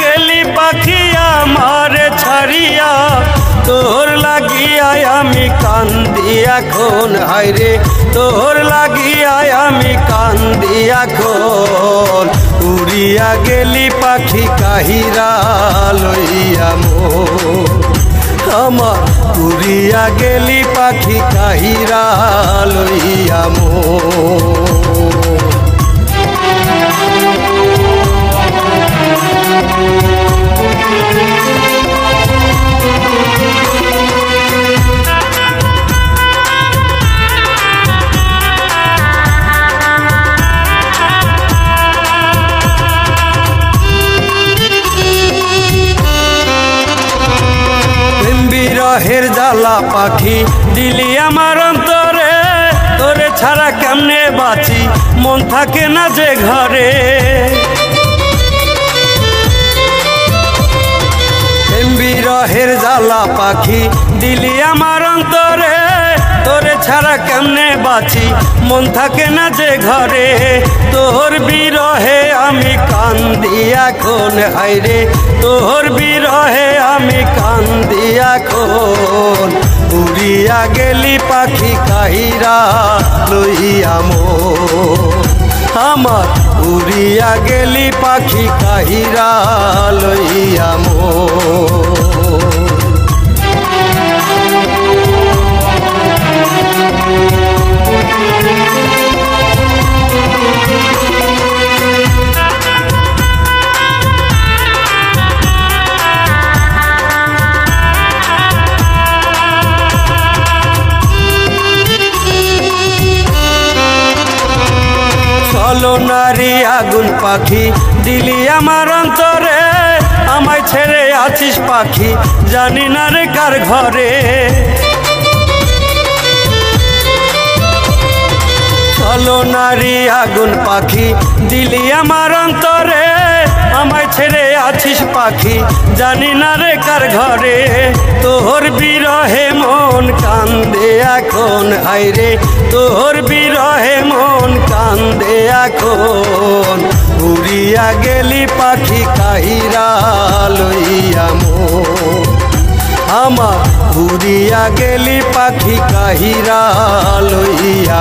গেলি পাখি আমার ছাড়িয়া। তোর লাগিয়ায় আমি কান্দি এখন হাইরে তোর লাগিয়ায় আমি কান্দি এখন। উড়িয়া গেলি পাখি কাহিরা লইয়া মোর। আমার উড়িয়া গেলি পাখি কাহিরা লইয়া মোর। বিরহের জ্বালা পাখি দিলি আমার অন্তরে, তোরে ছাড়া কেমনে বাঁচি? মন থাকে না যে ঘরে। হের জ্বালা পাখি দিলি আমার অন্তরে তোরে ছাড়া কেমনে বাঁচি? মন থাকে না যে ঘরে। তোর বিরহে আমি কান্দি এখন হাইরে তোর বিরহে আমি কান্দি এখন। উড়িয়া গেলি পাখি কাহিরা লইয়া মোর আমার উড়িয়া গেলি পাখি কাহিরা লইয়া মোর নারী আগুন পাখি, দিলি আমার অন্তরে, আমায় ছেড়ে আছিস পাখি, জানি না রে কার ঘরে। চলো নারী আগুন পাখি, দিলি আমার অন্তরে, আমায় ছেড়ে আছিস পাখি, জানি না রে কার ঘরে। তোর বিরহে মন কান্দে এখন তোর বিরহে মন কান্দে এখন। উড়িয়া গেলি পাখি কাহিরা লইয়া মোর আমার উড়িয়া গেলি পাখি কাহিরা লইয়া